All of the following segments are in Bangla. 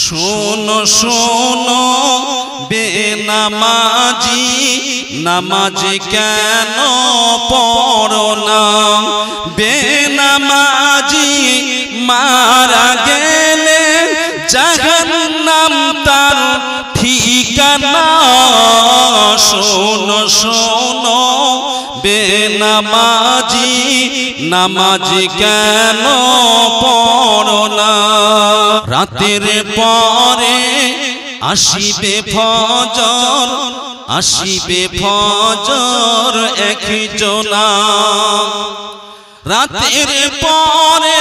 শোনো শোনো, বেনামাজি, নামাজ কেন পড়ো না? বেনামাজি মারা গেলে জাহান্নাম তার ঠিকানা। শোনো শোনো, বেনামাজি, নামাজ কেন পড়ো না? রাতের পরে আসিবে ফজর আসিবে ফজর এক জোনা রাতের পরে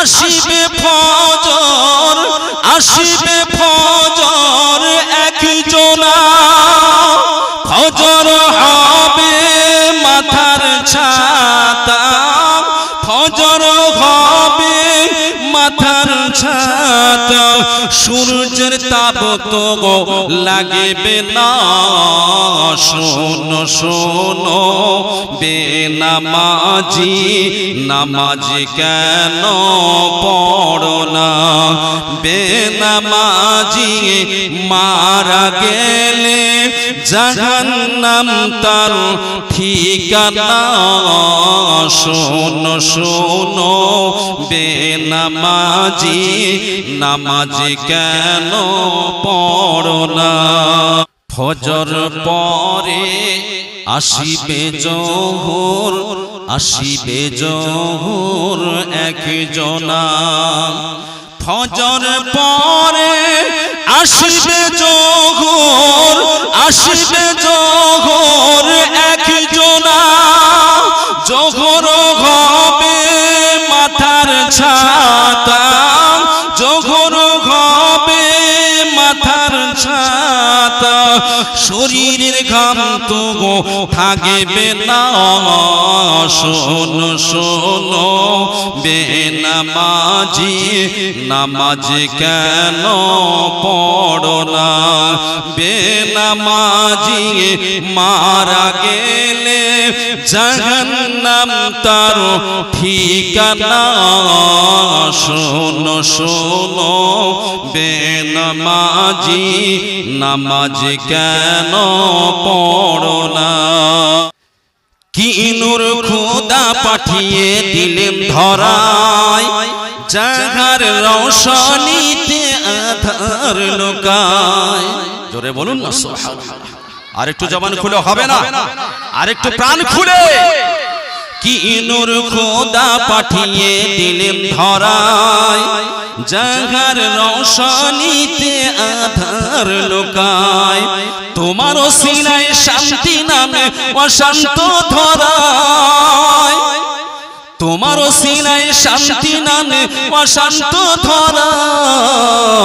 আসিবে ফজর আসিবে ফজর একজনা। ফজর ছাতা সূর্যের তাপ তো লাগবে না। শোন শোনো। বেনামাজি নামাজ কেন পড়ো না? বেনামাজি মারা গেলে জাহান্নাম তার ঠিকানা শোনো শোনো। বেনামাজি, নামাজ কেন পড়ো না? ফজর পরে আসিবে জোহর আসিবে জোহর একজনা। ফজর পরে আসিবে জোহর আসিবে জোহর একজনা। জোহর হবে মাথার ছাতা। জোহর হবে মাথার ছাতা। শরীরের ঘাম তো গো থাকবে না। শোনো শোনো, বেনামাজি, নামাজ কেন পড়ো না? বেনামাজি, মারা গেলে জাহান্নাম তার ঠিকানা। শোনো শোনো, বেনামাজি নামাজ কেন পড়ো না? কি নূর খোদা পাঠিয়ে দিলেন ধরায়? জাগার রৌশনীতে আধার লোকায়। জোরে বলুন না, সুবহানাল্লাহ। আর একটু জবান খুলে, হবে না? আর একটু প্রাণ খুলে। কি নূর খোদা পাঠিয়ে দিলেন ধরায়? জাগার রৌশনীতে আধার লোকায়। তোমারও সিনায় শান্তি নামে অশান্ত ধরায়। তোমারও সিনায় শান্তি নামে অশান্ত ধরায়।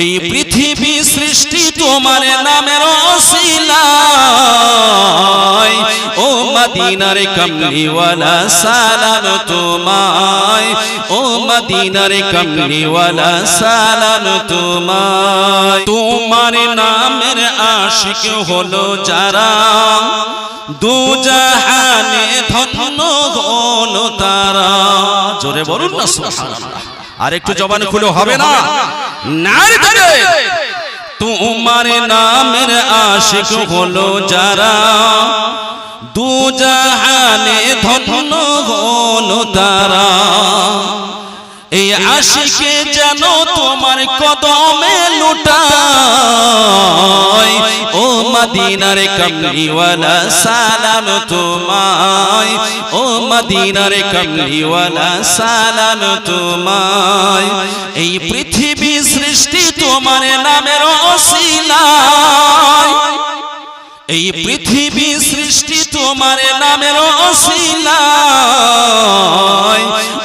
এই পৃথিবী সৃষ্টি তোমার নামের অশিলায় ও মদিনার কমলিওয়ালা সালাম তোমায়। ও মদিনার কমলিওয়ালা সালাম তোমায়। তোমার নামের আশিক হলো যারা। দু জাহানে ধন্য হলো তারা। জোরে বলুন না সুবহানাল্লাহ। আর একটু জবান খুলে হবে না? তোমার নামের আশিক হলো যারা। দু জাহানে ধন্য হলো তারা। এই আশিকে যেন তোমার কদমে লুটায় ও মদিনার কমলিওয়ালা সালাম তোমায়। ও মদিনার কমলিওয়ালা সালাম তোমায়। এই পৃথিবী সৃষ্টি তোমার নামের অশিলায় এই পৃথিবী সৃষ্টি তোমার নামের অশিলায়,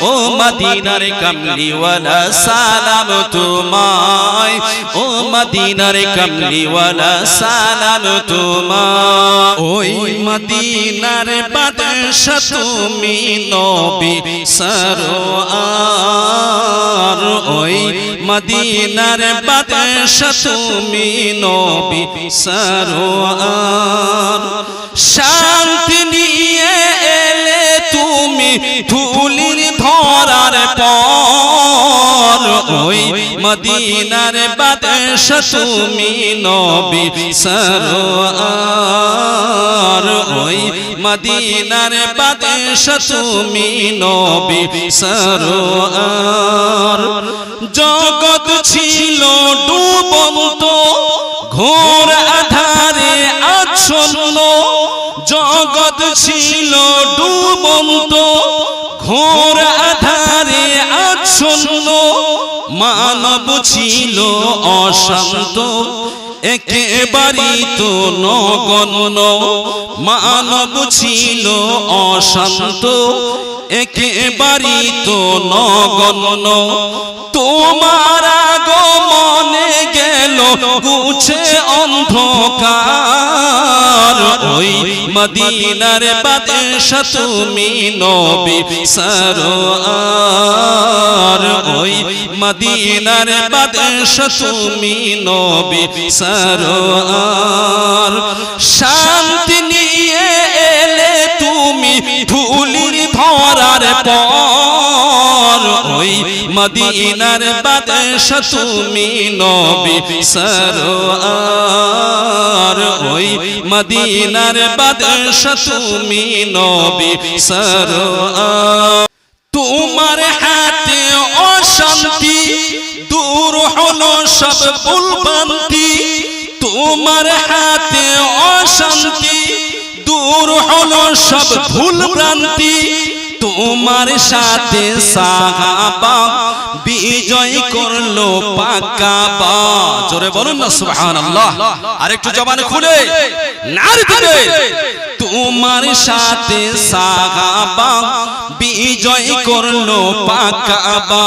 ও মদিনার কমলিওয়ালা, সালাম তোমায়। ও মদিনার কমলিওয়ালা, সালাম তোমায়। ওই মদিনার বাদশা তুমি নবী সরোয়ার। ওই মদিনার বাদশা তুমি নবী সরোয়ার। শান্তি নিয়ে এলে তুমি ধুলির ধরার পর। ওই মদিনার বাদশা তুমি নবী সরোয়ার। ওই মদিনার বাদশা তুমি নবী সরোয়ার। জগৎ ছিল ডুবন্ত, ঘোর আধারে আচ্ছন্ন জগৎ ছিল ডুবন্ত, ঘোর আধারে আচ্ছন্ন, মানব ছিল অশান্ত, একেবারেই তো নগণ্য, মানব ছিল অশান্ত, একেবারেই তো নগণ্য। তোমার আগমনে গেল গুছে অন্ধকার। ওই মদিনার বাদশা তুমি নবী সরোয়ার। ওই মদিনার বাদশা তুমি নবী সরোয়ার। শান্তি নিয়ে এলে তুমি ধুলির ধরার পর। ওই মদিনার বাদশা তুমি নবী সরোয়ার। ওই মদিনার বাদশা তুমি নবী সরোয়ার। তোমার হাতে অশান্তি দূর হলো সব ভুলভ্রান্তি। তোমার হাতে অশান্তি দূর হলো সব ভুল তোমার সাথে সাহাবা বিজয় করল পাকা বা জোরে বলুন না সুবহানাল্লাহ। আরেকটু জবান খুলে। নারী দিবে। তোমার সাথে সাহাবা বিজয় করল পাকাবা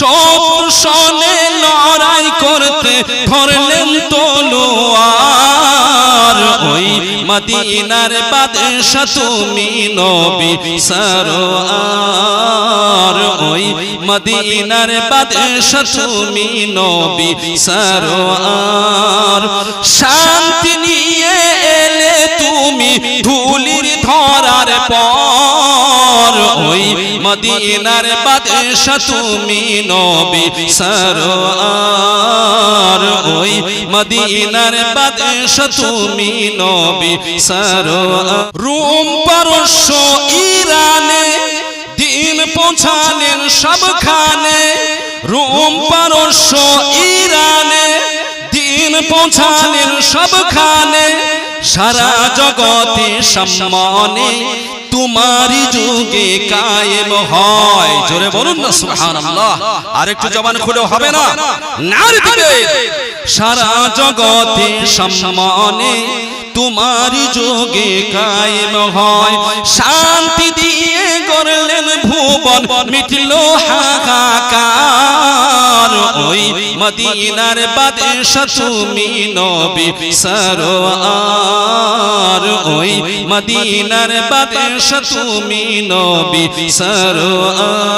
সব সনে লড়াই করতে ধরলেন তলোয়ার। ওই মদিনার বাদশা তুমি নবী সরোয়ার। ওই মদিনার বাদশা তুমি নবী সরোয়ার। শান্তি নিয়ে ধুলির ধরার পর, ওই মদিনার বাদশা তুমি নবী সরোয়ার। ওই মদিনার বাদশা তুমি নবী সরোয়ার। রোম পারস্য ইরানে, দিন পৌঁছালেন সবখানে। রোম পারস্য ইরানে দিন পৌঁছালেন সবখানে। সারা জগতে সম্মানে তোমারই যুগে কায়েম হয়। জোরে বলুন না সুবহানাল্লাহ। আর একটু জবান খুলে হবে না? নারী দিবে সারা জগতে সম্মানে তোমারই যোগে কায়েম হয়। শান্তি দিয়ে করলেন ভুবন মিটল হাহাকার। মদিনার বাদশা তুমি নবী সরোয়ার। ওই মদিনার বাদশা তুমি নবী সরোয়ার।